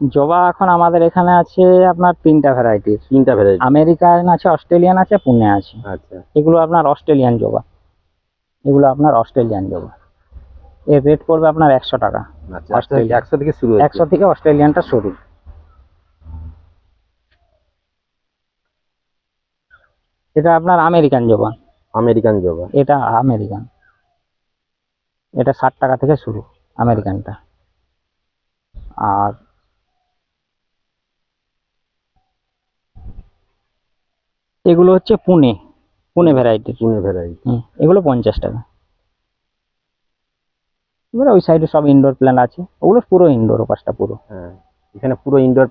জবা এখন আমাদের এখানে আছে আপনার তিনটা ভ্যারাইটির তিনটা ভ্যারাইটি আমেরিকান আছে অস্ট্রেলিয়ান আছে পুনে আছে। আচ্ছা। এগুলো আপনার অস্ট্রেলিয়ান জবা। এগুলো আপনার অস্ট্রেলিয়ান জবা। এর রেট পড়বে আপনার একশো টাকা। আচ্ছা। একশো থেকে শুরু একশো থেকে অস্ট্রেলিয়ানটা শুরু। এটা আপনার আমেরিকান জবা। আমেরিকান জবা। এটা আমেরিকান। এটা ষাট টাকা থেকে শুরু আমেরিকানটা। আর এগুলো হচ্ছে পুনে পুনে ভ্যারাইটি পুনে ভ্যারাইটি এগুলো পঞ্চাশ টাকা। এবারে ওই সাইডে সব ইনডোর প্ল্যান আছে। ওগুলো পুরো ইনডোর পাঁচটা পুরো। হ্যাঁ এখানে পুরো ইনডোর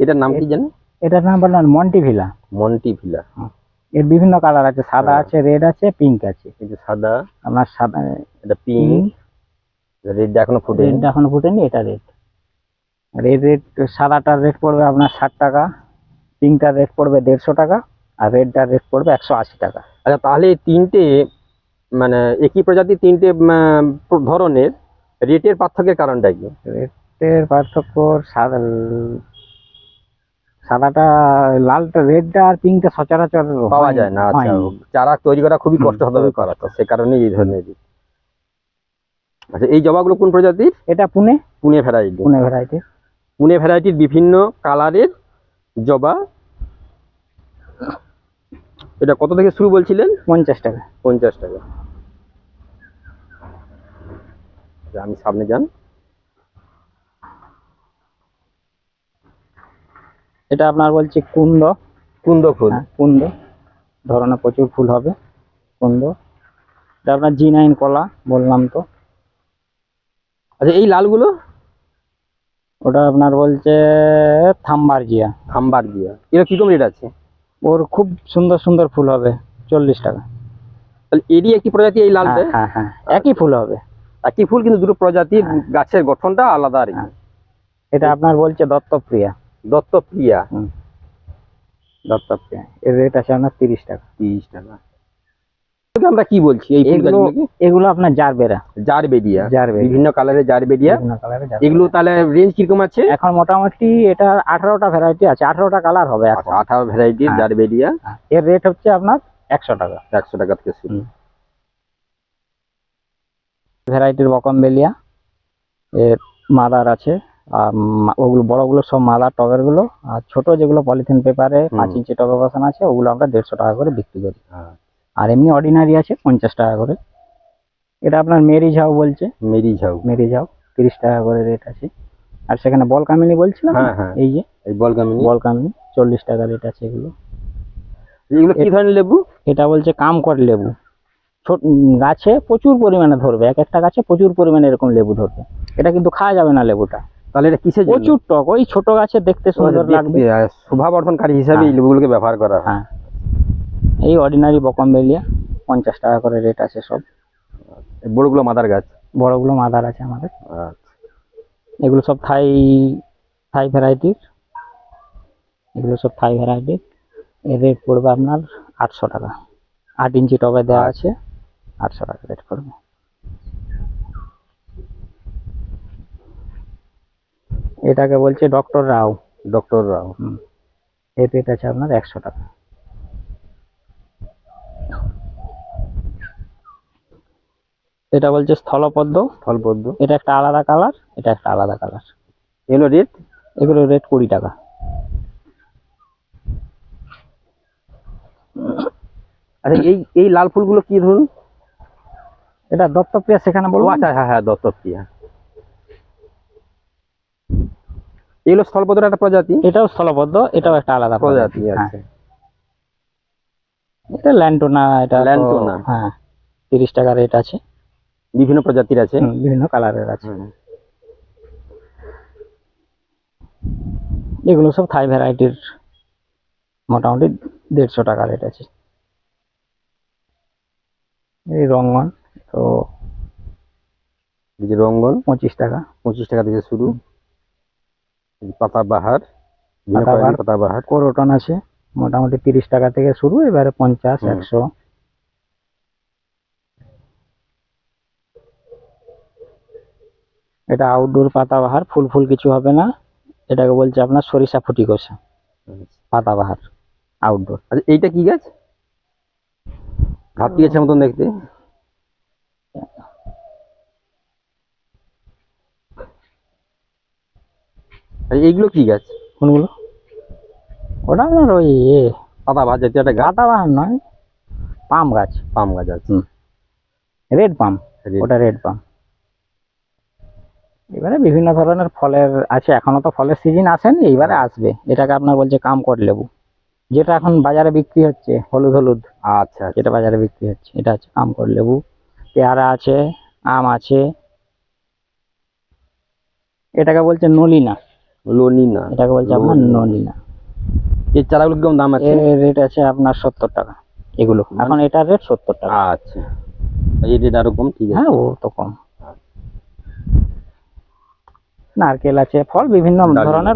এটার নাম কি জানেন? এটার নাম বললাম মন্টি ভিলা মন্টি ভিলা এর বিভিন্ন কালার আছে। সাদা হ্যাঁ। আছে রেড আছে পিঙ্ক আছে। এই যে সাদা। আমার সাদা এটা পিঙ্ক রেড এখনও ফুটে রেডটা এখনও ফুটেনি এটা রেড আর এই রেড সাদাটার রেট পড়বে আপনার ষাট টাকা পিঙ্কটার রেট পড়বে দেড়শো টাকা আর রেডটার রেট পড়বে একশো আশি টাকা। আচ্ছা তাহলে তিনটে মানে একই প্রজাতির তিনটে ধরনের রেটের পার্থক্যের কারণটা কি? রেটের পার্থক্য সাদা সাদাটা লালটা রেডটা আর পিঙ্কটা সচরাচর পাওয়া যায় না আচ্ছা চারা তৈরি করা খুবই কষ্ট হবে করা তো সে কারণেই এই ধরনের বীজ। আচ্ছা এই জবাগুলো কোন প্রজাতির? এটা পুনে পুনে ভ্যারাইটি পুনে ভ্যারাইটি পুনে ভ্যারাইটির বিভিন্ন কালারের জবা। এটা কত থেকে শুরু বলছিলেন? পঞ্চাশ টাকা। পঞ্চাশ টাকা। আচ্ছা, আমি সামনে যান। এটা আপনার বলছি কুন্দ। কুন্দ ফুল। হ্যাঁ, কুন্দ। ধরনের প্রচুর ফুল হবে কুন্দ। এটা আপনার জি নাইন কলা বললাম তো। আচ্ছা এই লালগুলো? ওটা আপনার বলছে থাম্বার জিয়া। খাম্বার দিয়া এরা কীরকম রেট আছে? ওর খুব সুন্দর সুন্দর ফুল হবে চল্লিশ টাকা। তাহলে এরই একটি প্রজাতি এই লালটা? হ্যাঁ হ্যাঁ হ্যাঁ একই ফুল হবে। একই ফুল কিন্তু দুটো প্রজাতির হ্যাঁ। গাছের গঠনটা আলাদা আর হ্যাঁ। এটা আপনার বলছে দত্তপ্রিয়া। দত্তপ্রিয়া। দত্তপ্রিয়া। এর রেট আছে আপনার তিরিশ টাকা। তিরিশ টাকা। আমরা কি বলছি? এই এগুলো এগুলো আপনার জারবেরা। জারবেরিয়া। জারবেরিয়া। বিভিন্ন কালারের জারবেরিয়া। এগুলো তাহলে রেঞ্জ কীরকম আছে? এখন মোটামুটি এটা আঠারোটা ভ্যারাইটি আছে। আঠারোটা কালার হবে এখন। আচ্ছা, আঠারো ভ্যারাইটির হ্যাঁ। জারবেরিয়া। হ্যাঁ, এর রেট হচ্ছে আপনার একশো টাকা। একশো টাকা থেকে শুরু। ভ্যারাইটির বকমবেলিয়া এর মাদার আছে। আর ওগুলো বড়গুলো সব মাদার টবেরগুলো আর ছোট যেগুলো পলিথিন পেপারে। পাঁচ ইঞ্চি টবে বসানো আছে ওগুলো আমরা দেড়শো টাকা করে বিক্রি করি। হ্যাঁ। আর এমনি অর্ডিনারি আছে পঞ্চাশ টাকা করে। এটা আপনার মেরি ঝাউ বলছে। মেরি ঝাউ। মেরি ঝাউ তিরিশ টাকা করে রেট আছে। আর সেখানে বল কামিনী বলছিলাম হ্যাঁ হ্যাঁ। এই যে এই বল কামিনী। চল্লিশ টাকা রেট আছে এগুলো। এগুলো কি ধরনের লেবু? এটা বলছে কামকট লেবু। ছোট গাছে প্রচুর পরিমাণে ধরবে এক একটা গাছে প্রচুর পরিমাণে এরকম লেবু ধরবে। এটা কিন্তু খাওয়া যাবে না লেবুটা। তাহলে এটা কিসের প্রচুর টক ওই ছোট গাছে দেখতে সুন্দর লাগবে। শোভাবর্ধনকারী হিসাবে এই হ্যাঁ। লেবুগুলোকে ব্যবহার করা হ্যাঁ। এই অর্ডিনারি বকমবেলিয়া পঞ্চাশ টাকা করে রেট আছে সব। বড়গুলো মাদার গাছ? বড়গুলো মাদার আছে আমাদের। আচ্ছা। এগুলো সব থাই থাই ভ্যারাইটির এগুলো সব থাই ভ্যারাইটির এর রেট পড়বে আপনার আটশো টাকা। আট ইঞ্চি টবে দেওয়া আছে আটশো টাকা রেট পড়বে। এটাকে বলছে ডক্টর রাও। ডক্টর রাও। এর রেট আছে আপনার একশো টাকা। এটা বলছে স্থলপদ্ম। ফলপদ্ম এটা একটা আলাদা কালার এটা একটা আলাদা কালার। এগুলো রেট? এগুলো রেট কুড়ি টাকা। আচ্ছা এই এই লাল ফুলগুলো কি ধরুন? এটা দত্তপ্রিয়া সেখানে বলব আচ্ছা হ্যাঁ হ্যাঁ দত্তপ্রিয়া। এগুলো স্থলপদ্মের একটা প্রজাতি? এটাও স্থলপদ্ম এটাও একটা আলাদা প্রজাতি হ্যাঁ। আছে এটা ল্যান্টোনা এটা ল্যান্টোনা। হ্যাঁ তিরিশ টাকা রেট আছে। বিভিন্ন প্রজাতির আছে। বিভিন্ন কালারের আছে। এগুলো সব থাই ভ্যারাইটির মোটামুটি দেড়শো টাকা রেট আছে। এই রঙ্গন তো যে রঙ্গন পঁচিশ টাকা। পঁচিশ টাকা থেকে শুরু। পাতাবাহার পাতাবাহার কোরটন আছে মোটামুটি তিরিশ টাকা থেকে শুরু এবারে পঞ্চাশ একশো। এটা আউটডোর পাতাবাহার ফুল ফুল কিছু হবে না। এটাকে বলছে আপনার সরিষা ফুটি কষা পাতাবাহার আউটডোর আচ্ছা এইটা কি গাছ? ভাবতি গাছের মতন দেখতে। এইগুলো কি গাছ? কোনগুলো? ওটা আপনার ওই এ পাতা ভাত জাতীয় একটা গাছ? পাতাবাহার নয় পাম গাছ। পাম গাছ আছে। রেড পাম ওটা রেড পাম। এবারে বিভিন্ন ধরনের ফলের আছে এখনও তো ফলের সিজন আসেনি এইবারে আসবে। এটাকে আপনার বলছে কামকট লেবু। যেটা এখন বাজারে বিক্রি হচ্ছে হলুদ হলুদ। আচ্ছা আচ্ছা। যেটা বাজারে বিক্রি হচ্ছে এটা হচ্ছে কামকট লেবু। পেয়ারা আছে আম আছে। এটাকে বলছে নলিনা। লোনি না এটাকে বলছে আপনার নলিনা। নলিনা। এই চারাগুলো কেমন দাম আছে? এর রেট আছে আপনার সত্তর টাকা। এগুলো। এখন এটার রেট সত্তর টাকা। আচ্ছা। এই রেট আরও কম ঠিক আছে। হ্যাঁ ও তো কম। নারকেল আছে ফল বিভিন্ন ধরনের